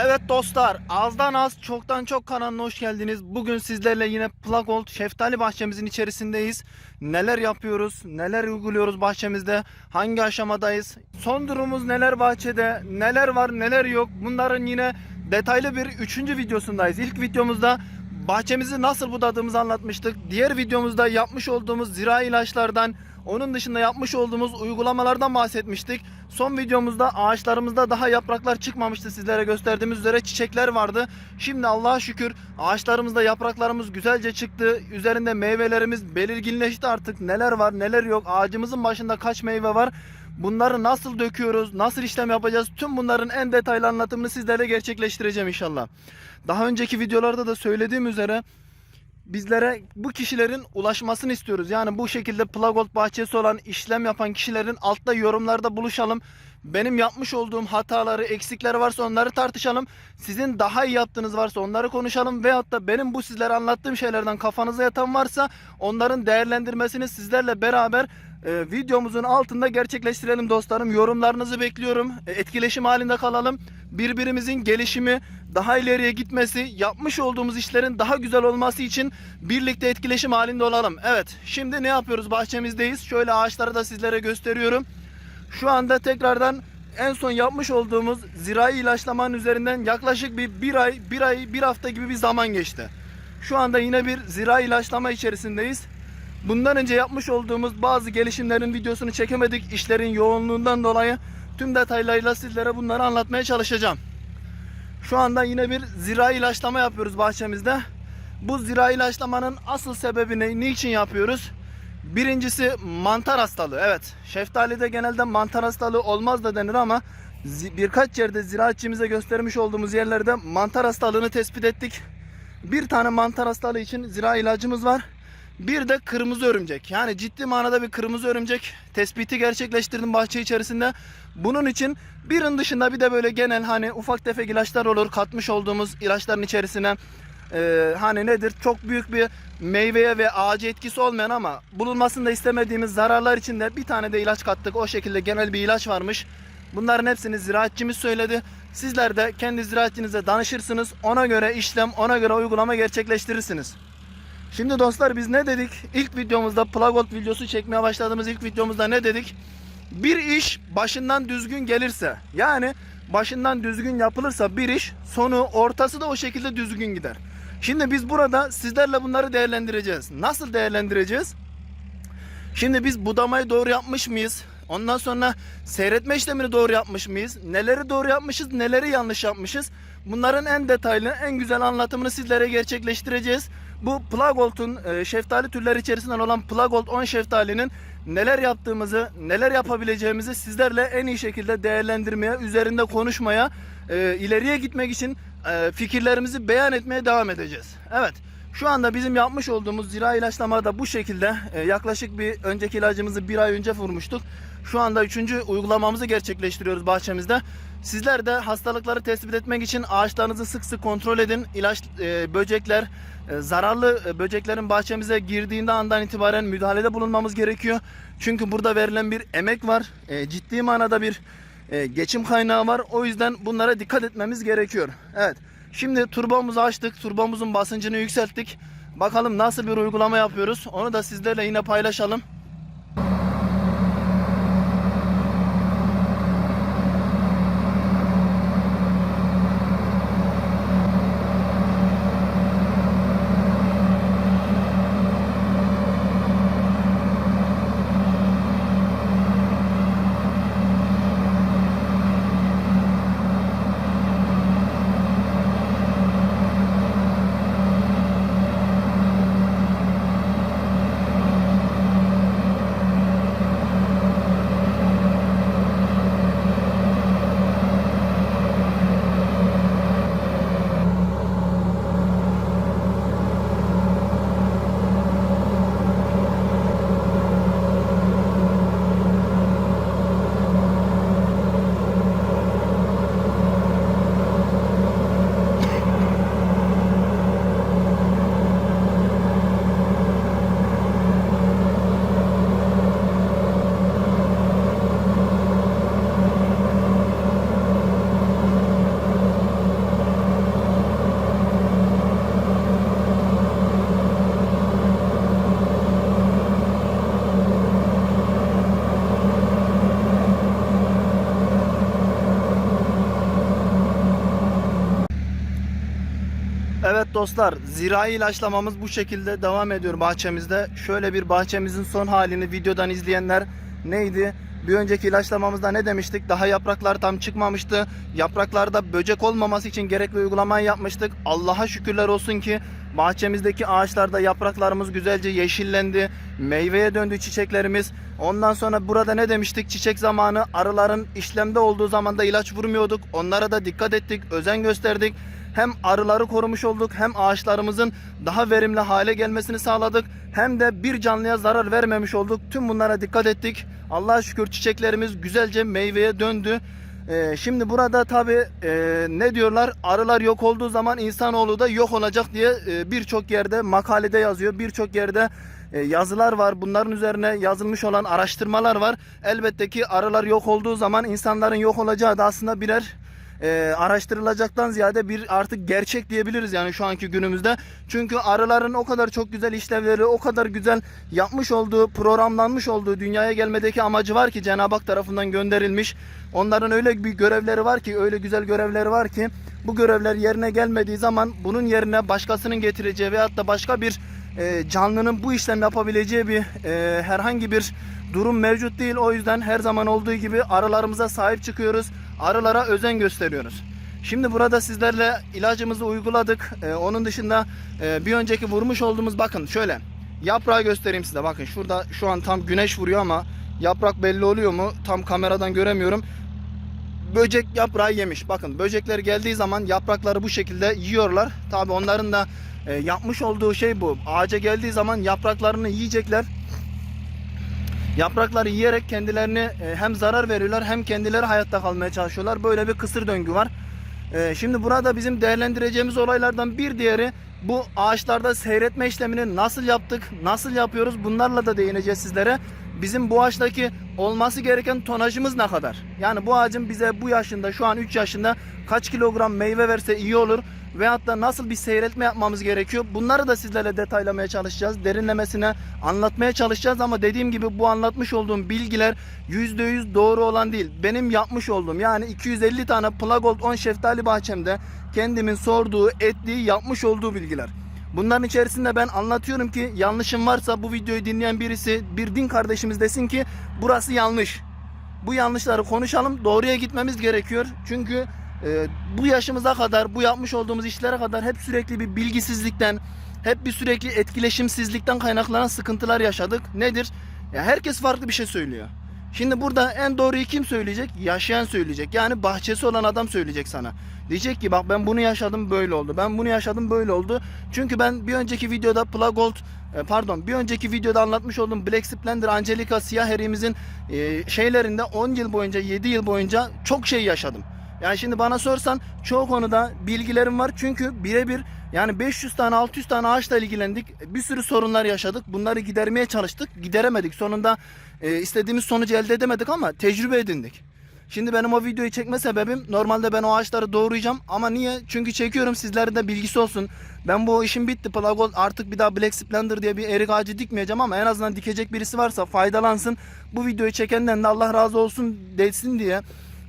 Evet dostlar, azdan az, çoktan çok kanalına hoş geldiniz. Bugün sizlerle yine Plagold şeftali bahçemizin içerisindeyiz. Neler yapıyoruz, neler uyguluyoruz bahçemizde, hangi aşamadayız, son durumumuz neler bahçede, neler var, neler yok. Bunların yine detaylı bir üçüncü videosundayız. İlk videomuzda bahçemizi nasıl budadığımızı anlatmıştık. Diğer videomuzda yapmış olduğumuz zira ilaçlardan, onun dışında yapmış olduğumuz uygulamalardan bahsetmiştik. Son videomuzda ağaçlarımızda daha yapraklar çıkmamıştı sizlere gösterdiğimiz üzere çiçekler vardı. Şimdi Allah'a şükür ağaçlarımızda yapraklarımız güzelce çıktı. Üzerinde meyvelerimiz belirginleşti artık. Neler var neler yok. Ağacımızın başında kaç meyve var. Bunları nasıl döküyoruz, nasıl işlem yapacağız tüm bunların en detaylı anlatımını sizlerle gerçekleştireceğim inşallah. Daha önceki videolarda da söylediğim üzere bizlere bu kişilerin ulaşmasını istiyoruz. Yani bu şekilde Plagold bahçesi olan işlem yapan kişilerin altta yorumlarda buluşalım. Benim yapmış olduğum hataları, eksikler varsa onları tartışalım. Sizin daha iyi yaptığınız varsa onları konuşalım. Veyahut da benim bu sizlere anlattığım şeylerden kafanıza yatan varsa onların değerlendirmesini sizlerle beraber e, videomuzun altında gerçekleştirelim dostlarım. Yorumlarınızı bekliyorum. E, etkileşim halinde kalalım. Birbirimizin gelişimi, daha ileriye gitmesi, yapmış olduğumuz işlerin daha güzel olması için birlikte etkileşim halinde olalım. Evet, şimdi ne yapıyoruz? Bahçemizdeyiz. Şöyle ağaçları da sizlere gösteriyorum. Şu anda tekrardan en son yapmış olduğumuz zirai ilaçlamanın üzerinden yaklaşık bir, bir ay, bir ay, bir hafta gibi bir zaman geçti. Şu anda yine bir zirai ilaçlama içerisindeyiz. Bundan önce yapmış olduğumuz bazı gelişimlerin videosunu çekemedik. İşlerin yoğunluğundan dolayı tüm detaylarıyla sizlere bunları anlatmaya çalışacağım. Şu anda yine bir zirai ilaçlama yapıyoruz bahçemizde. Bu zirai ilaçlamanın asıl sebebi ne? Niçin yapıyoruz? Birincisi mantar hastalığı. Evet, şeftalide genelde mantar hastalığı olmaz da denir ama birkaç yerde ziraatçimize göstermiş olduğumuz yerlerde mantar hastalığını tespit ettik. Bir tane mantar hastalığı için zira ilacımız var. Bir de kırmızı örümcek. Yani ciddi manada bir kırmızı örümcek tespiti gerçekleştirdim bahçe içerisinde. Bunun için birin dışında bir de böyle genel hani ufak tefek ilaçlar olur katmış olduğumuz ilaçların içerisine. Ee, hani nedir çok büyük bir meyveye ve ağaca etkisi olmayan ama bulunmasını da istemediğimiz zararlar için de bir tane de ilaç kattık. O şekilde genel bir ilaç varmış. Bunların hepsini ziraatçımız söyledi. Sizler de kendi ziraatçınıza danışırsınız. Ona göre işlem, ona göre uygulama gerçekleştirirsiniz. Şimdi dostlar biz ne dedik? İlk videomuzda Plagold videosu çekmeye başladığımız ilk videomuzda ne dedik? Bir iş başından düzgün gelirse yani başından düzgün yapılırsa bir iş sonu ortası da o şekilde düzgün gider. Şimdi biz burada sizlerle bunları değerlendireceğiz. Nasıl değerlendireceğiz? Şimdi biz budamayı doğru yapmış mıyız? Ondan sonra seyretme işlemini doğru yapmış mıyız? Neleri doğru yapmışız, neleri yanlış yapmışız? Bunların en detaylı, en güzel anlatımını sizlere gerçekleştireceğiz. Bu Plagolt'un e, şeftali türleri içerisinden olan Plagolt 10 şeftalinin neler yaptığımızı, neler yapabileceğimizi sizlerle en iyi şekilde değerlendirmeye, üzerinde konuşmaya, e, ileriye gitmek için e, fikirlerimizi beyan etmeye devam edeceğiz. Evet. Şu anda bizim yapmış olduğumuz zira ilaçlama da bu şekilde. E, yaklaşık bir önceki ilacımızı bir ay önce vurmuştuk. Şu anda üçüncü uygulamamızı gerçekleştiriyoruz bahçemizde. Sizler de hastalıkları tespit etmek için ağaçlarınızı sık sık kontrol edin. İlaç, e, böcekler, zararlı e, böceklerin bahçemize girdiğinde andan itibaren müdahalede bulunmamız gerekiyor. Çünkü burada verilen bir emek var. E, ciddi manada bir e, geçim kaynağı var. O yüzden bunlara dikkat etmemiz gerekiyor. Evet. Şimdi turbomuzu açtık. Turbomuzun basıncını yükselttik. Bakalım nasıl bir uygulama yapıyoruz. Onu da sizlerle yine paylaşalım. Dostlar, zirai ilaçlamamız bu şekilde devam ediyor bahçemizde. Şöyle bir bahçemizin son halini videodan izleyenler neydi? Bir önceki ilaçlamamızda ne demiştik? Daha yapraklar tam çıkmamıştı. Yapraklarda böcek olmaması için gerekli uygulamayı yapmıştık. Allah'a şükürler olsun ki bahçemizdeki ağaçlarda yapraklarımız güzelce yeşillendi. Meyveye döndü çiçeklerimiz. Ondan sonra burada ne demiştik? Çiçek zamanı arıların işlemde olduğu zaman da ilaç vurmuyorduk. Onlara da dikkat ettik, özen gösterdik. Hem arıları korumuş olduk hem ağaçlarımızın daha verimli hale gelmesini sağladık. Hem de bir canlıya zarar vermemiş olduk. Tüm bunlara dikkat ettik. Allah'a şükür çiçeklerimiz güzelce meyveye döndü. Ee, şimdi burada tabi ne diyorlar arılar yok olduğu zaman insanoğlu da yok olacak diye e, birçok yerde makalede yazıyor. Birçok yerde e, yazılar var. Bunların üzerine yazılmış olan araştırmalar var. Elbette ki arılar yok olduğu zaman insanların yok olacağı da aslında birer e, araştırılacaktan ziyade bir artık gerçek diyebiliriz yani şu anki günümüzde. Çünkü arıların o kadar çok güzel işlevleri, o kadar güzel yapmış olduğu, programlanmış olduğu dünyaya gelmedeki amacı var ki Cenab-ı Hak tarafından gönderilmiş. Onların öyle bir görevleri var ki, öyle güzel görevleri var ki bu görevler yerine gelmediği zaman bunun yerine başkasının getireceği veyahut da başka bir e, canlının bu işlem yapabileceği bir e, herhangi bir durum mevcut değil. O yüzden her zaman olduğu gibi arılarımıza sahip çıkıyoruz. Arılara özen gösteriyoruz. Şimdi burada sizlerle ilacımızı uyguladık. Ee, onun dışında e, bir önceki vurmuş olduğumuz bakın şöyle yaprağı göstereyim size. Bakın şurada şu an tam güneş vuruyor ama yaprak belli oluyor mu? Tam kameradan göremiyorum. Böcek yaprağı yemiş. Bakın böcekler geldiği zaman yaprakları bu şekilde yiyorlar. Tabi onların da e, yapmış olduğu şey bu. Ağaca geldiği zaman yapraklarını yiyecekler. Yaprakları yiyerek kendilerini e, hem zarar veriyorlar hem kendileri hayatta kalmaya çalışıyorlar. Böyle bir kısır döngü var. E, Şimdi burada bizim değerlendireceğimiz olaylardan bir diğeri bu ağaçlarda seyretme işlemini nasıl yaptık, nasıl yapıyoruz bunlarla da değineceğiz sizlere. Bizim bu ağaçtaki olması gereken tonajımız ne kadar? Yani bu ağacın bize bu yaşında şu an 3 yaşında kaç kilogram meyve verse iyi olur veyahut da nasıl bir seyretme yapmamız gerekiyor? Bunları da sizlerle detaylamaya çalışacağız. Derinlemesine anlatmaya çalışacağız ama dediğim gibi bu anlatmış olduğum bilgiler %100 doğru olan değil. Benim yapmış olduğum yani 250 tane Plagold 10 şeftali bahçemde kendimin sorduğu, ettiği, yapmış olduğu bilgiler. Bunların içerisinde ben anlatıyorum ki yanlışım varsa bu videoyu dinleyen birisi, bir din kardeşimiz desin ki burası yanlış. Bu yanlışları konuşalım, doğruya gitmemiz gerekiyor. Çünkü e, bu yaşımıza kadar, bu yapmış olduğumuz işlere kadar hep sürekli bir bilgisizlikten, hep bir sürekli etkileşimsizlikten kaynaklanan sıkıntılar yaşadık. Nedir? Ya herkes farklı bir şey söylüyor. Şimdi burada en doğruyu kim söyleyecek? Yaşayan söyleyecek. Yani bahçesi olan adam söyleyecek sana. Diyecek ki bak ben bunu yaşadım böyle oldu. Ben bunu yaşadım böyle oldu. Çünkü ben bir önceki videoda Plagold e, pardon bir önceki videoda anlatmış olduğum Black Splendor Angelica siyah erimizin e, şeylerinde 10 yıl boyunca 7 yıl boyunca çok şey yaşadım. Yani şimdi bana sorsan çoğu konuda bilgilerim var. Çünkü birebir yani 500 tane 600 tane ağaçla ilgilendik. Bir sürü sorunlar yaşadık. Bunları gidermeye çalıştık. Gideremedik. Sonunda e, istediğimiz sonucu elde edemedik ama tecrübe edindik. Şimdi benim o videoyu çekme sebebim normalde ben o ağaçları doğrayacağım ama niye? Çünkü çekiyorum sizlerin de bilgisi olsun. Ben bu işim bitti. Plagol artık bir daha Black Splendor diye bir erik ağacı dikmeyeceğim ama en azından dikecek birisi varsa faydalansın. Bu videoyu çekenden de Allah razı olsun desin diye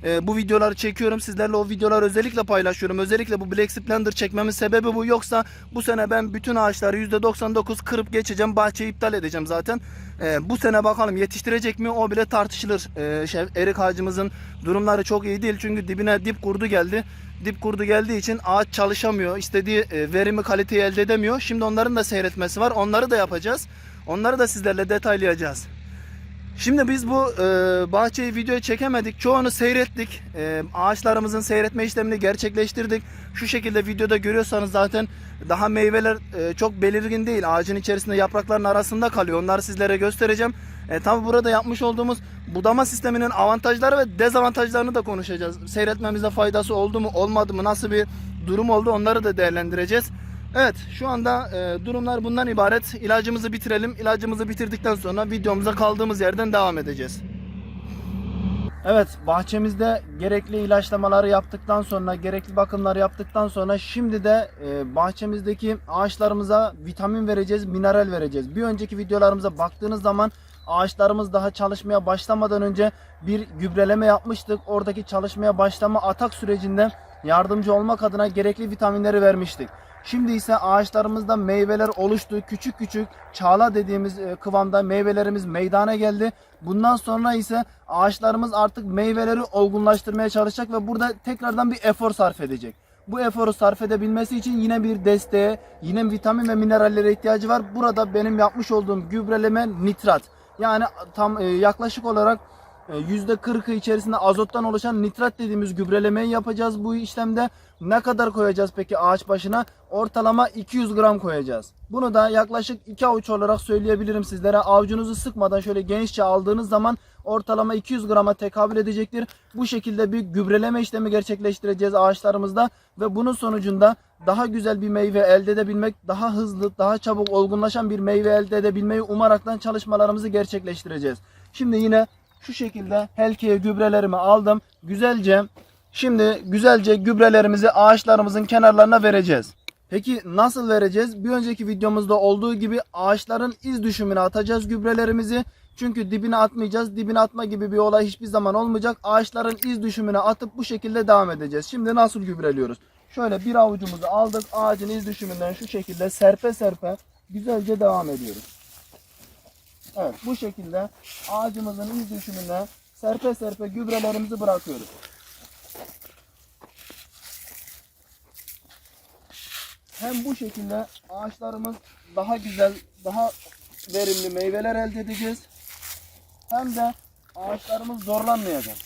e, bu videoları çekiyorum. Sizlerle o videoları özellikle paylaşıyorum. Özellikle bu Black Splendor çekmemin sebebi bu. Yoksa bu sene ben bütün ağaçları %99 kırıp geçeceğim. Bahçeyi iptal edeceğim zaten. E, bu sene bakalım yetiştirecek mi o bile tartışılır. E, şey, erik ağacımızın durumları çok iyi değil. Çünkü dibine dip kurdu geldi. Dip kurdu geldiği için ağaç çalışamıyor. İstediği e, verimi kaliteyi elde edemiyor. Şimdi onların da seyretmesi var. Onları da yapacağız. Onları da sizlerle detaylayacağız. Şimdi biz bu e, bahçeyi videoya çekemedik. Çoğunu seyrettik. E, ağaçlarımızın seyretme işlemini gerçekleştirdik. Şu şekilde videoda görüyorsanız zaten daha meyveler e, çok belirgin değil. Ağacın içerisinde yaprakların arasında kalıyor. Onları sizlere göstereceğim. E, tabi burada yapmış olduğumuz budama sisteminin avantajları ve dezavantajlarını da konuşacağız. Seyretmemize faydası oldu mu olmadı mı nasıl bir durum oldu onları da değerlendireceğiz. Evet şu anda e, durumlar bundan ibaret. İlacımızı bitirelim. İlacımızı bitirdikten sonra videomuza kaldığımız yerden devam edeceğiz. Evet bahçemizde gerekli ilaçlamaları yaptıktan sonra gerekli bakımları yaptıktan sonra şimdi de e, bahçemizdeki ağaçlarımıza vitamin vereceğiz, mineral vereceğiz. Bir önceki videolarımıza baktığınız zaman ağaçlarımız daha çalışmaya başlamadan önce bir gübreleme yapmıştık. Oradaki çalışmaya başlama atak sürecinde yardımcı olmak adına gerekli vitaminleri vermiştik. Şimdi ise ağaçlarımızda meyveler oluştu. Küçük küçük çağla dediğimiz e, kıvamda meyvelerimiz meydana geldi. Bundan sonra ise ağaçlarımız artık meyveleri olgunlaştırmaya çalışacak ve burada tekrardan bir efor sarf edecek. Bu eforu sarf edebilmesi için yine bir desteğe, yine vitamin ve minerallere ihtiyacı var. Burada benim yapmış olduğum gübreleme nitrat. Yani tam e, yaklaşık olarak %40'ı içerisinde azottan oluşan nitrat dediğimiz gübrelemeyi yapacağız bu işlemde. Ne kadar koyacağız peki ağaç başına? Ortalama 200 gram koyacağız. Bunu da yaklaşık 2 avuç olarak söyleyebilirim sizlere. Avucunuzu sıkmadan şöyle genişçe aldığınız zaman ortalama 200 grama tekabül edecektir. Bu şekilde bir gübreleme işlemi gerçekleştireceğiz ağaçlarımızda ve bunun sonucunda daha güzel bir meyve elde edebilmek, daha hızlı, daha çabuk olgunlaşan bir meyve elde edebilmeyi umaraktan çalışmalarımızı gerçekleştireceğiz. Şimdi yine şu şekilde helkiye gübrelerimi aldım. Güzelce şimdi güzelce gübrelerimizi ağaçlarımızın kenarlarına vereceğiz. Peki nasıl vereceğiz? Bir önceki videomuzda olduğu gibi ağaçların iz düşümüne atacağız gübrelerimizi. Çünkü dibine atmayacağız. Dibine atma gibi bir olay hiçbir zaman olmayacak. Ağaçların iz düşümüne atıp bu şekilde devam edeceğiz. Şimdi nasıl gübreliyoruz? Şöyle bir avucumuzu aldık. Ağacın iz düşümünden şu şekilde serpe serpe güzelce devam ediyoruz. Evet bu şekilde ağacımızın iz düşümüne serpe serpe gübrelerimizi bırakıyoruz. Hem bu şekilde ağaçlarımız daha güzel, daha verimli meyveler elde edeceğiz. Hem de ağaçlarımız zorlanmayacak.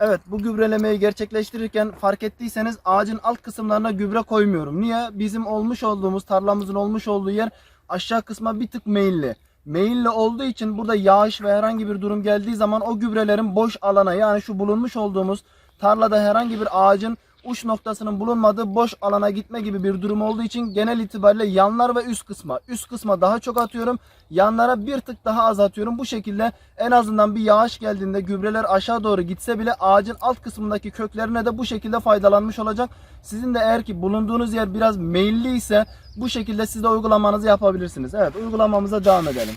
Evet bu gübrelemeyi gerçekleştirirken fark ettiyseniz ağacın alt kısımlarına gübre koymuyorum. Niye? Bizim olmuş olduğumuz tarlamızın olmuş olduğu yer aşağı kısma bir tık meyilli. Meyilli olduğu için burada yağış ve herhangi bir durum geldiği zaman o gübrelerin boş alana yani şu bulunmuş olduğumuz tarlada herhangi bir ağacın uç noktasının bulunmadığı boş alana gitme gibi bir durum olduğu için genel itibariyle yanlar ve üst kısma üst kısma daha çok atıyorum. Yanlara bir tık daha az atıyorum. Bu şekilde en azından bir yağış geldiğinde gübreler aşağı doğru gitse bile ağacın alt kısmındaki köklerine de bu şekilde faydalanmış olacak. Sizin de eğer ki bulunduğunuz yer biraz meyilli ise bu şekilde siz de uygulamanızı yapabilirsiniz. Evet uygulamamıza devam edelim.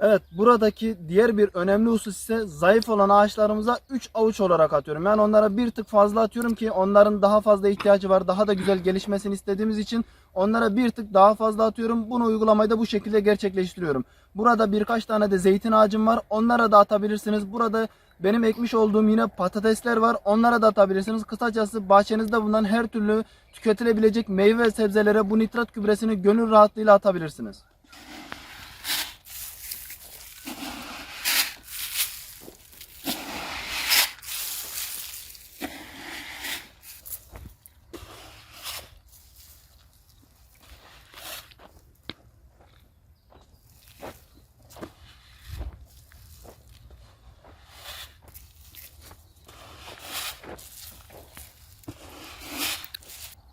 Evet buradaki diğer bir önemli husus ise zayıf olan ağaçlarımıza 3 avuç olarak atıyorum. Yani onlara bir tık fazla atıyorum ki onların daha fazla ihtiyacı var. Daha da güzel gelişmesini istediğimiz için onlara bir tık daha fazla atıyorum. Bunu uygulamayı da bu şekilde gerçekleştiriyorum. Burada birkaç tane de zeytin ağacım var. Onlara da atabilirsiniz. Burada benim ekmiş olduğum yine patatesler var. Onlara da atabilirsiniz. Kısacası bahçenizde bulunan her türlü tüketilebilecek meyve ve sebzelere bu nitrat gübresini gönül rahatlığıyla atabilirsiniz.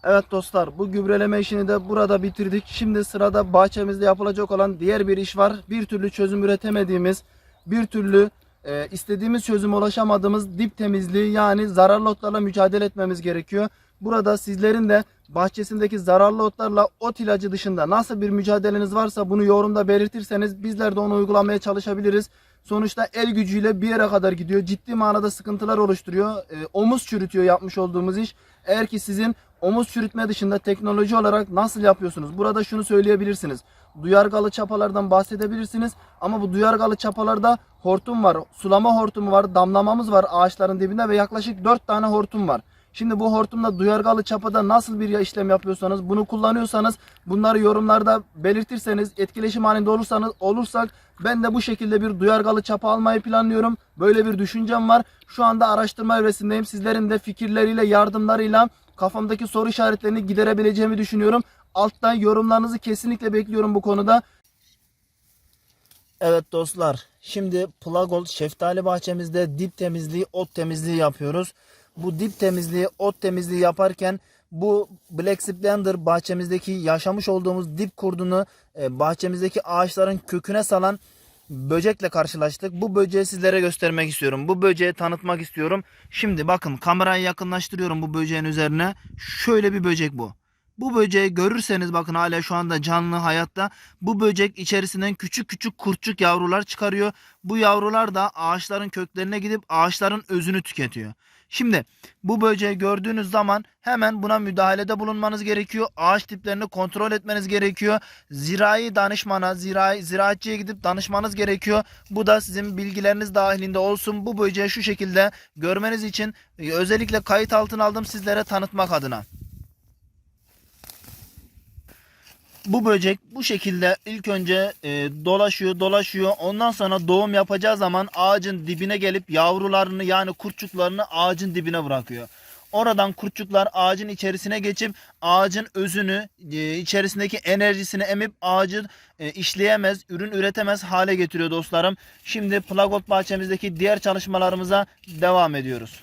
Evet dostlar bu gübreleme işini de burada bitirdik. Şimdi sırada bahçemizde yapılacak olan diğer bir iş var. Bir türlü çözüm üretemediğimiz, bir türlü e, istediğimiz çözüme ulaşamadığımız dip temizliği yani zararlı otlarla mücadele etmemiz gerekiyor. Burada sizlerin de bahçesindeki zararlı otlarla ot ilacı dışında nasıl bir mücadeleniz varsa bunu yorumda belirtirseniz bizler de onu uygulamaya çalışabiliriz. Sonuçta el gücüyle bir yere kadar gidiyor. Ciddi manada sıkıntılar oluşturuyor. E, omuz çürütüyor yapmış olduğumuz iş. Eğer ki sizin omuz çürütme dışında teknoloji olarak nasıl yapıyorsunuz? Burada şunu söyleyebilirsiniz. duyargalı çapalardan bahsedebilirsiniz. Ama bu duyargalı çapalarda hortum var, sulama hortumu var, damlamamız var ağaçların dibinde ve yaklaşık 4 tane hortum var. Şimdi bu hortumla duyargalı çapada nasıl bir işlem yapıyorsanız, bunu kullanıyorsanız bunları yorumlarda belirtirseniz, etkileşim halinde olursanız olursak ben de bu şekilde bir duyargalı çapa almayı planlıyorum. Böyle bir düşüncem var. Şu anda araştırma evresindeyim. Sizlerin de fikirleriyle, yardımlarıyla kafamdaki soru işaretlerini giderebileceğimi düşünüyorum. Alttan yorumlarınızı kesinlikle bekliyorum bu konuda. Evet dostlar, şimdi Plagold şeftali bahçemizde dip temizliği, ot temizliği yapıyoruz. Bu dip temizliği, ot temizliği yaparken bu Black Splendor bahçemizdeki yaşamış olduğumuz dip kurdunu e, bahçemizdeki ağaçların köküne salan böcekle karşılaştık. Bu böceği sizlere göstermek istiyorum. Bu böceği tanıtmak istiyorum. Şimdi bakın kamerayı yakınlaştırıyorum bu böceğin üzerine. Şöyle bir böcek bu. Bu böceği görürseniz bakın hala şu anda canlı hayatta. Bu böcek içerisinden küçük küçük kurtçuk yavrular çıkarıyor. Bu yavrular da ağaçların köklerine gidip ağaçların özünü tüketiyor. Şimdi bu böceği gördüğünüz zaman hemen buna müdahalede bulunmanız gerekiyor. Ağaç tiplerini kontrol etmeniz gerekiyor. Zirai danışmana, zirai, ziraatçıya gidip danışmanız gerekiyor. Bu da sizin bilgileriniz dahilinde olsun. Bu böceği şu şekilde görmeniz için e, özellikle kayıt altına aldım sizlere tanıtmak adına. Bu böcek bu şekilde ilk önce e, dolaşıyor dolaşıyor ondan sonra doğum yapacağı zaman ağacın dibine gelip yavrularını yani kurtçuklarını ağacın dibine bırakıyor. Oradan kurtçuklar ağacın içerisine geçip ağacın özünü e, içerisindeki enerjisini emip ağacı e, işleyemez, ürün üretemez hale getiriyor dostlarım. Şimdi Plagot bahçemizdeki diğer çalışmalarımıza devam ediyoruz.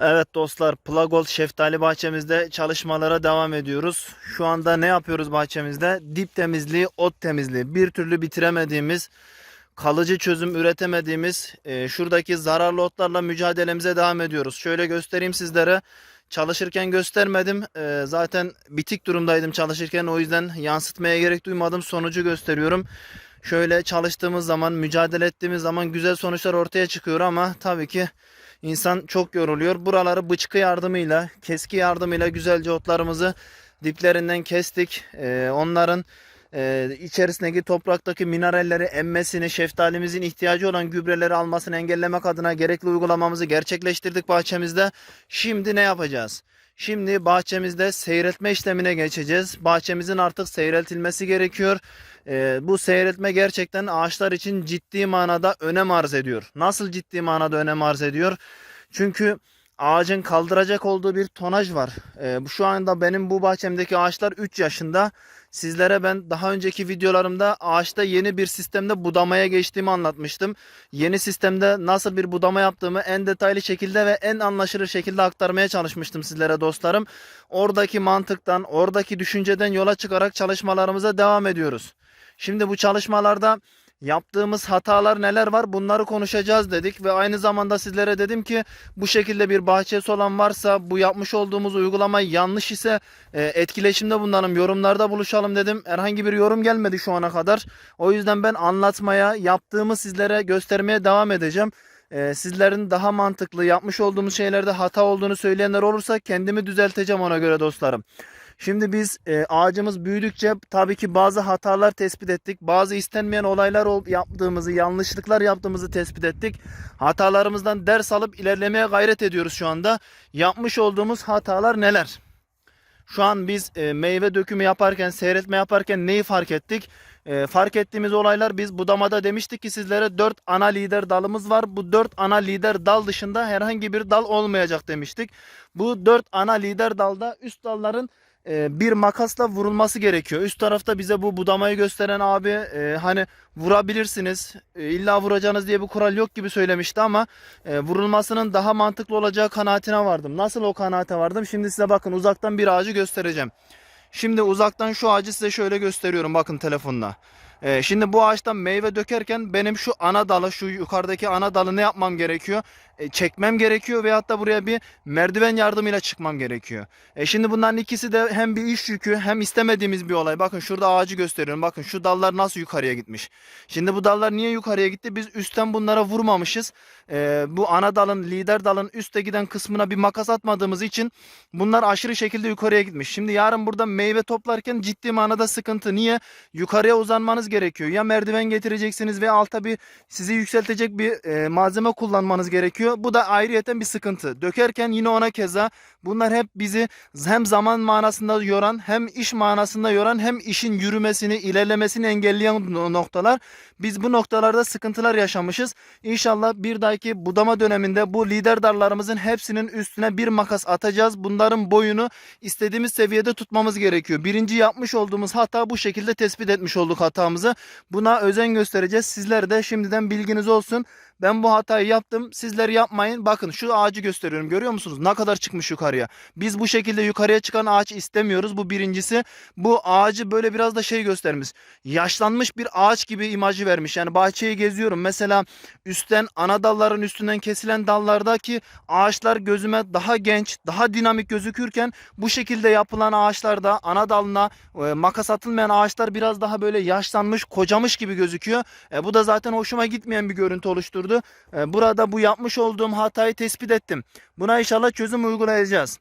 Evet dostlar Plagol şeftali bahçemizde çalışmalara devam ediyoruz. Şu anda ne yapıyoruz bahçemizde? Dip temizliği, ot temizliği. Bir türlü bitiremediğimiz, kalıcı çözüm üretemediğimiz e, şuradaki zararlı otlarla mücadelemize devam ediyoruz. Şöyle göstereyim sizlere. Çalışırken göstermedim. E, zaten bitik durumdaydım çalışırken. O yüzden yansıtmaya gerek duymadım. Sonucu gösteriyorum. Şöyle çalıştığımız zaman, mücadele ettiğimiz zaman güzel sonuçlar ortaya çıkıyor ama tabii ki İnsan çok yoruluyor. Buraları bıçkı yardımıyla, keski yardımıyla güzelce otlarımızı diplerinden kestik. Ee, onların e, içerisindeki topraktaki mineralleri emmesini, şeftalimizin ihtiyacı olan gübreleri almasını engellemek adına gerekli uygulamamızı gerçekleştirdik bahçemizde. Şimdi ne yapacağız? Şimdi bahçemizde seyretme işlemine geçeceğiz. Bahçemizin artık seyreltilmesi gerekiyor. Ee, bu seyretme gerçekten ağaçlar için ciddi manada önem arz ediyor. Nasıl ciddi manada önem arz ediyor? Çünkü ağacın kaldıracak olduğu bir tonaj var. Ee, şu anda benim bu bahçemdeki ağaçlar 3 yaşında. Sizlere ben daha önceki videolarımda ağaçta yeni bir sistemde budamaya geçtiğimi anlatmıştım. Yeni sistemde nasıl bir budama yaptığımı en detaylı şekilde ve en anlaşılır şekilde aktarmaya çalışmıştım sizlere dostlarım. Oradaki mantıktan, oradaki düşünceden yola çıkarak çalışmalarımıza devam ediyoruz. Şimdi bu çalışmalarda yaptığımız hatalar neler var bunları konuşacağız dedik ve aynı zamanda sizlere dedim ki bu şekilde bir bahçesi olan varsa bu yapmış olduğumuz uygulama yanlış ise e, etkileşimde bulunalım yorumlarda buluşalım dedim. Herhangi bir yorum gelmedi şu ana kadar. O yüzden ben anlatmaya yaptığımı sizlere göstermeye devam edeceğim. E, sizlerin daha mantıklı yapmış olduğumuz şeylerde hata olduğunu söyleyenler olursa kendimi düzelteceğim ona göre dostlarım. Şimdi biz e, ağacımız büyüdükçe tabii ki bazı hatalar tespit ettik. Bazı istenmeyen olaylar ol- yaptığımızı, yanlışlıklar yaptığımızı tespit ettik. Hatalarımızdan ders alıp ilerlemeye gayret ediyoruz şu anda. Yapmış olduğumuz hatalar neler? Şu an biz e, meyve dökümü yaparken, seyretme yaparken neyi fark ettik? E, fark ettiğimiz olaylar biz budamada demiştik ki sizlere 4 ana lider dalımız var. Bu 4 ana lider dal dışında herhangi bir dal olmayacak demiştik. Bu 4 ana lider dalda üst dalların bir makasla vurulması gerekiyor. Üst tarafta bize bu budamayı gösteren abi e, hani vurabilirsiniz e, illa vuracağınız diye bir kural yok gibi söylemişti ama e, vurulmasının daha mantıklı olacağı kanaatine vardım. Nasıl o kanaate vardım? Şimdi size bakın uzaktan bir ağacı göstereceğim. Şimdi uzaktan şu ağacı size şöyle gösteriyorum bakın telefonla. Ee, şimdi bu ağaçtan meyve dökerken benim şu ana dalı, şu yukarıdaki ana dalı ne yapmam gerekiyor? E, çekmem gerekiyor veyahut da buraya bir merdiven yardımıyla çıkmam gerekiyor. E şimdi bunların ikisi de hem bir iş yükü hem istemediğimiz bir olay. Bakın şurada ağacı gösteriyorum. Bakın şu dallar nasıl yukarıya gitmiş. Şimdi bu dallar niye yukarıya gitti? Biz üstten bunlara vurmamışız. E, bu ana dalın, lider dalın üste giden kısmına bir makas atmadığımız için bunlar aşırı şekilde yukarıya gitmiş. Şimdi yarın burada meyve toplarken ciddi manada sıkıntı. Niye? Yukarıya uzanmanız gerekiyor. Ya merdiven getireceksiniz ve alta bir sizi yükseltecek bir e, malzeme kullanmanız gerekiyor. Bu da ayrıyeten bir sıkıntı. Dökerken yine ona keza bunlar hep bizi hem zaman manasında yoran hem iş manasında yoran hem işin yürümesini, ilerlemesini engelleyen no- noktalar. Biz bu noktalarda sıkıntılar yaşamışız. İnşallah bir dahaki budama döneminde bu lider darlarımızın hepsinin üstüne bir makas atacağız. Bunların boyunu istediğimiz seviyede tutmamız gerekiyor. Birinci yapmış olduğumuz hata bu şekilde tespit etmiş olduk hatamızı. Buna özen göstereceğiz. Sizler de şimdiden bilginiz olsun. Ben bu hatayı yaptım. Sizler yapmayın. Bakın şu ağacı gösteriyorum. Görüyor musunuz? Ne kadar çıkmış yukarıya. Biz bu şekilde yukarıya çıkan ağaç istemiyoruz. Bu birincisi. Bu ağacı böyle biraz da şey göstermiş. Yaşlanmış bir ağaç gibi imajı vermiş. Yani bahçeyi geziyorum. Mesela üstten ana dalların üstünden kesilen dallardaki ağaçlar gözüme daha genç, daha dinamik gözükürken bu şekilde yapılan ağaçlarda ana dalına e, makas atılmayan ağaçlar biraz daha böyle yaşlanmış, kocamış gibi gözüküyor. E, bu da zaten hoşuma gitmeyen bir görüntü oluşturdu. E, burada bu yapmış olduğum hatayı tespit ettim. Buna inşallah çözüm uygulayacağız.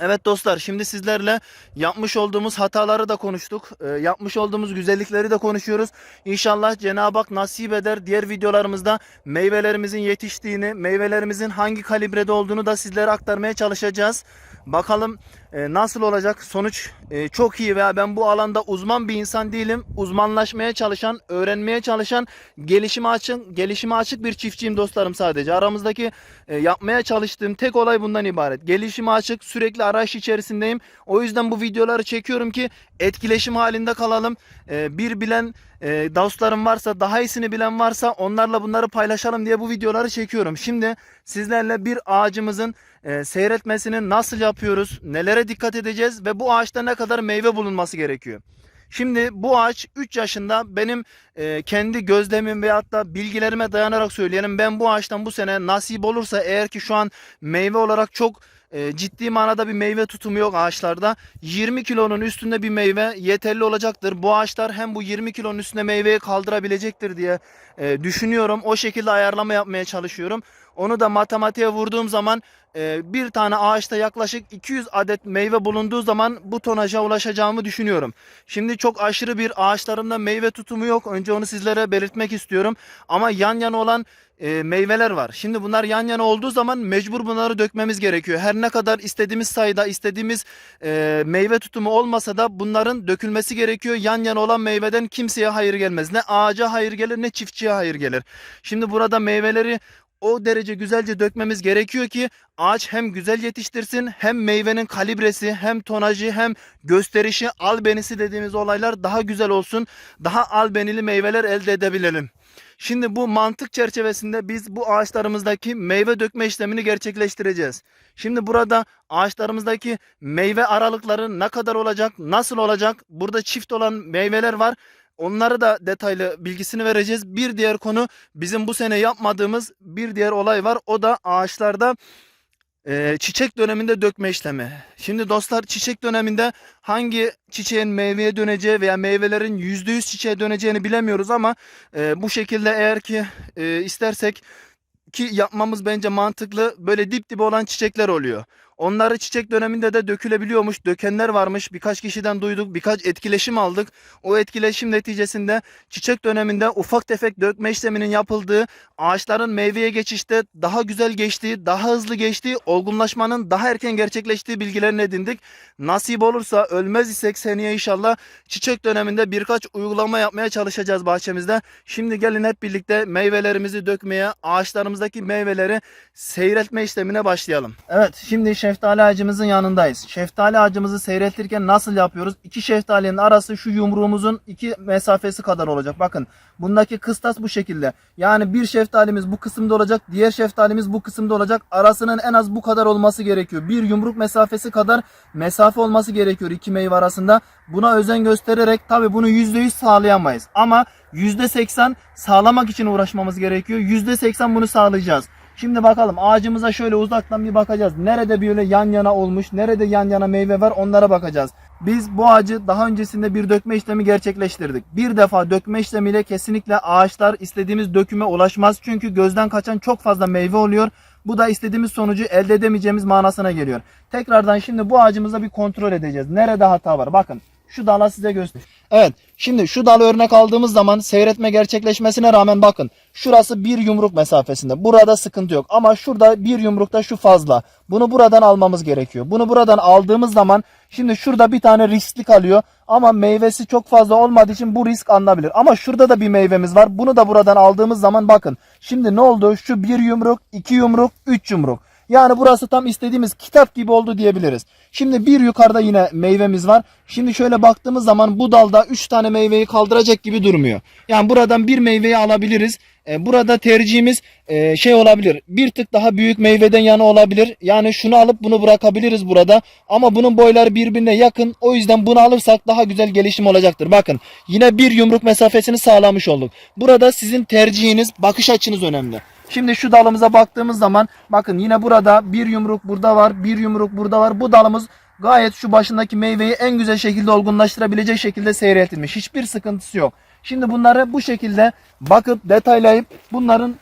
Evet dostlar şimdi sizlerle yapmış olduğumuz hataları da konuştuk. E, yapmış olduğumuz güzellikleri de konuşuyoruz. İnşallah Cenab-ı Hak nasip eder. Diğer videolarımızda meyvelerimizin yetiştiğini, meyvelerimizin hangi kalibrede olduğunu da sizlere aktarmaya çalışacağız. Bakalım e, nasıl olacak? Sonuç e, çok iyi veya ben bu alanda uzman bir insan değilim. Uzmanlaşmaya çalışan, öğrenmeye çalışan, gelişime açık, gelişime açık bir çiftçiyim dostlarım sadece. Aramızdaki e, yapmaya çalıştığım tek olay bundan ibaret. Gelişime açık, sürekli arayış içerisindeyim. O yüzden bu videoları çekiyorum ki etkileşim halinde kalalım. E, bir bilen dostlarım varsa, daha iyisini bilen varsa onlarla bunları paylaşalım diye bu videoları çekiyorum. Şimdi sizlerle bir ağacımızın e, seyretmesini nasıl yapıyoruz, nelere dikkat edeceğiz ve bu ağaçta ne kadar meyve bulunması gerekiyor. Şimdi bu ağaç 3 yaşında benim e, kendi gözlemim veyahut da bilgilerime dayanarak söyleyelim. Ben bu ağaçtan bu sene nasip olursa eğer ki şu an meyve olarak çok e, ciddi manada bir meyve tutumu yok ağaçlarda. 20 kilonun üstünde bir meyve yeterli olacaktır. Bu ağaçlar hem bu 20 kilonun üstünde meyveyi kaldırabilecektir diye e, düşünüyorum. O şekilde ayarlama yapmaya çalışıyorum. Onu da matematiğe vurduğum zaman e, bir tane ağaçta yaklaşık 200 adet meyve bulunduğu zaman bu tonaja ulaşacağımı düşünüyorum. Şimdi çok aşırı bir ağaçlarımda meyve tutumu yok. Önce onu sizlere belirtmek istiyorum. Ama yan yana olan e, meyveler var. Şimdi bunlar yan yana olduğu zaman mecbur bunları dökmemiz gerekiyor. Her ne kadar istediğimiz sayıda istediğimiz e, meyve tutumu olmasa da bunların dökülmesi gerekiyor. Yan yana olan meyveden kimseye hayır gelmez. Ne ağaca hayır gelir ne çiftçiye hayır gelir. Şimdi burada meyveleri o derece güzelce dökmemiz gerekiyor ki ağaç hem güzel yetiştirsin hem meyvenin kalibresi hem tonajı hem gösterişi albenisi dediğimiz olaylar daha güzel olsun. Daha albenili meyveler elde edebilelim. Şimdi bu mantık çerçevesinde biz bu ağaçlarımızdaki meyve dökme işlemini gerçekleştireceğiz. Şimdi burada ağaçlarımızdaki meyve aralıkları ne kadar olacak, nasıl olacak? Burada çift olan meyveler var. Onları da detaylı bilgisini vereceğiz. Bir diğer konu bizim bu sene yapmadığımız bir diğer olay var. O da ağaçlarda e, çiçek döneminde dökme işlemi. Şimdi dostlar çiçek döneminde hangi çiçeğin meyveye döneceği veya meyvelerin %100 çiçeğe döneceğini bilemiyoruz ama e, bu şekilde eğer ki e, istersek ki yapmamız bence mantıklı böyle dip dibe olan çiçekler oluyor. Onları çiçek döneminde de dökülebiliyormuş. Dökenler varmış. Birkaç kişiden duyduk. Birkaç etkileşim aldık. O etkileşim neticesinde çiçek döneminde ufak tefek dökme işleminin yapıldığı, ağaçların meyveye geçişte daha güzel geçtiği, daha hızlı geçtiği, olgunlaşmanın daha erken gerçekleştiği bilgilerini edindik. Nasip olursa ölmez isek seneye inşallah çiçek döneminde birkaç uygulama yapmaya çalışacağız bahçemizde. Şimdi gelin hep birlikte meyvelerimizi dökmeye, ağaçlarımızdaki meyveleri seyretme işlemine başlayalım. Evet şimdi şeftali ağacımızın yanındayız. Şeftali ağacımızı seyrettirken nasıl yapıyoruz? İki şeftalinin arası şu yumruğumuzun iki mesafesi kadar olacak. Bakın bundaki kıstas bu şekilde. Yani bir şeftalimiz bu kısımda olacak. Diğer şeftalimiz bu kısımda olacak. Arasının en az bu kadar olması gerekiyor. Bir yumruk mesafesi kadar mesafe olması gerekiyor iki meyve arasında. Buna özen göstererek tabi bunu %100 sağlayamayız. Ama %80 sağlamak için uğraşmamız gerekiyor. %80 bunu sağlayacağız. Şimdi bakalım ağacımıza şöyle uzaktan bir bakacağız. Nerede böyle yan yana olmuş, nerede yan yana meyve var onlara bakacağız. Biz bu ağacı daha öncesinde bir dökme işlemi gerçekleştirdik. Bir defa dökme işlemiyle kesinlikle ağaçlar istediğimiz döküme ulaşmaz. Çünkü gözden kaçan çok fazla meyve oluyor. Bu da istediğimiz sonucu elde edemeyeceğimiz manasına geliyor. Tekrardan şimdi bu ağacımıza bir kontrol edeceğiz. Nerede hata var? Bakın şu dala size göster. Evet şimdi şu dalı örnek aldığımız zaman seyretme gerçekleşmesine rağmen bakın. Şurası bir yumruk mesafesinde. Burada sıkıntı yok. Ama şurada bir yumrukta şu fazla. Bunu buradan almamız gerekiyor. Bunu buradan aldığımız zaman şimdi şurada bir tane riskli kalıyor. Ama meyvesi çok fazla olmadığı için bu risk alınabilir. Ama şurada da bir meyvemiz var. Bunu da buradan aldığımız zaman bakın. Şimdi ne oldu? Şu bir yumruk, iki yumruk, üç yumruk. Yani burası tam istediğimiz kitap gibi oldu diyebiliriz. Şimdi bir yukarıda yine meyvemiz var. Şimdi şöyle baktığımız zaman bu dalda 3 tane meyveyi kaldıracak gibi durmuyor. Yani buradan bir meyveyi alabiliriz. E, burada tercihimiz e, şey olabilir. Bir tık daha büyük meyveden yana olabilir. Yani şunu alıp bunu bırakabiliriz burada. Ama bunun boyları birbirine yakın. O yüzden bunu alırsak daha güzel gelişim olacaktır. Bakın yine bir yumruk mesafesini sağlamış olduk. Burada sizin tercihiniz, bakış açınız önemli. Şimdi şu dalımıza baktığımız zaman bakın yine burada bir yumruk burada var, bir yumruk burada var. Bu dalımız gayet şu başındaki meyveyi en güzel şekilde olgunlaştırabilecek şekilde seyretilmiş. Hiçbir sıkıntısı yok. Şimdi bunları bu şekilde bakıp detaylayıp bunların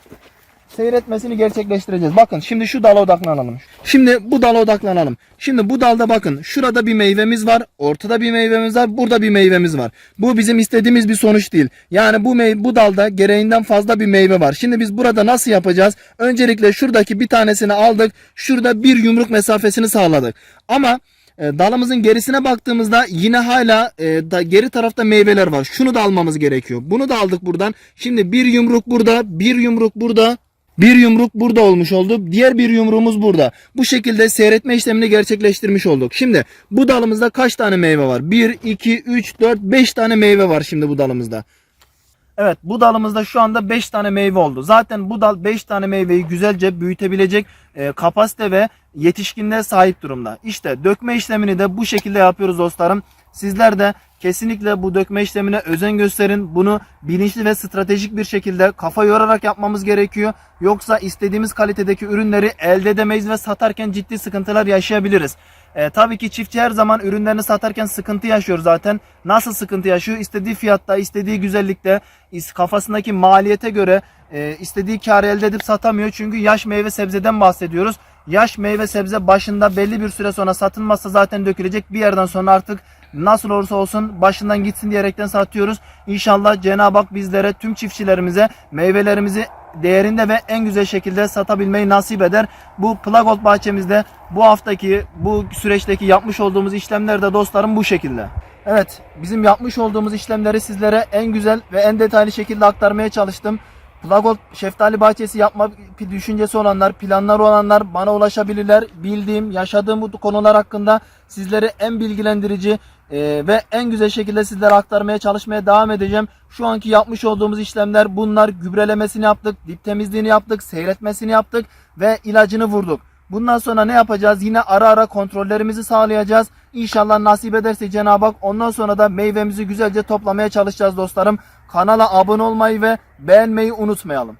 seyretmesini gerçekleştireceğiz. Bakın şimdi şu dala odaklanalım. Şimdi bu dala odaklanalım. Şimdi bu dalda bakın şurada bir meyvemiz var. Ortada bir meyvemiz var. Burada bir meyvemiz var. Bu bizim istediğimiz bir sonuç değil. Yani bu mey bu dalda gereğinden fazla bir meyve var. Şimdi biz burada nasıl yapacağız? Öncelikle şuradaki bir tanesini aldık. Şurada bir yumruk mesafesini sağladık. Ama dalımızın gerisine baktığımızda yine hala e, da geri tarafta meyveler var. Şunu da almamız gerekiyor. Bunu da aldık buradan. Şimdi bir yumruk burada, bir yumruk burada. Bir yumruk burada olmuş oldu. Diğer bir yumruğumuz burada. Bu şekilde seyretme işlemini gerçekleştirmiş olduk. Şimdi bu dalımızda kaç tane meyve var? 1, 2, 3, 4, 5 tane meyve var şimdi bu dalımızda. Evet bu dalımızda şu anda 5 tane meyve oldu. Zaten bu dal 5 tane meyveyi güzelce büyütebilecek e, kapasite ve yetişkinliğe sahip durumda. İşte dökme işlemini de bu şekilde yapıyoruz dostlarım. Sizler de kesinlikle bu dökme işlemine özen gösterin. Bunu bilinçli ve stratejik bir şekilde kafa yorarak yapmamız gerekiyor. Yoksa istediğimiz kalitedeki ürünleri elde edemeyiz ve satarken ciddi sıkıntılar yaşayabiliriz. E, tabii ki çiftçi her zaman ürünlerini satarken sıkıntı yaşıyor zaten. Nasıl sıkıntı yaşıyor? İstediği fiyatta, istediği güzellikte, kafasındaki maliyete göre e, istediği karı elde edip satamıyor. Çünkü yaş meyve sebzeden bahsediyoruz. Yaş meyve sebze başında belli bir süre sonra satılmazsa zaten dökülecek. Bir yerden sonra artık nasıl olursa olsun başından gitsin diyerekten satıyoruz. İnşallah Cenab-ı Hak bizlere tüm çiftçilerimize meyvelerimizi değerinde ve en güzel şekilde satabilmeyi nasip eder. Bu Plagold bahçemizde bu haftaki bu süreçteki yapmış olduğumuz işlemler de dostlarım bu şekilde. Evet bizim yapmış olduğumuz işlemleri sizlere en güzel ve en detaylı şekilde aktarmaya çalıştım. Plagold şeftali bahçesi yapma düşüncesi olanlar, planları olanlar bana ulaşabilirler. Bildiğim, yaşadığım bu konular hakkında sizlere en bilgilendirici e, ve en güzel şekilde sizlere aktarmaya çalışmaya devam edeceğim. Şu anki yapmış olduğumuz işlemler bunlar. Gübrelemesini yaptık, dip temizliğini yaptık, seyretmesini yaptık ve ilacını vurduk. Bundan sonra ne yapacağız? Yine ara ara kontrollerimizi sağlayacağız. İnşallah nasip ederse Cenab-ı Hak ondan sonra da meyvemizi güzelce toplamaya çalışacağız dostlarım. Kanala abone olmayı ve beğenmeyi unutmayalım.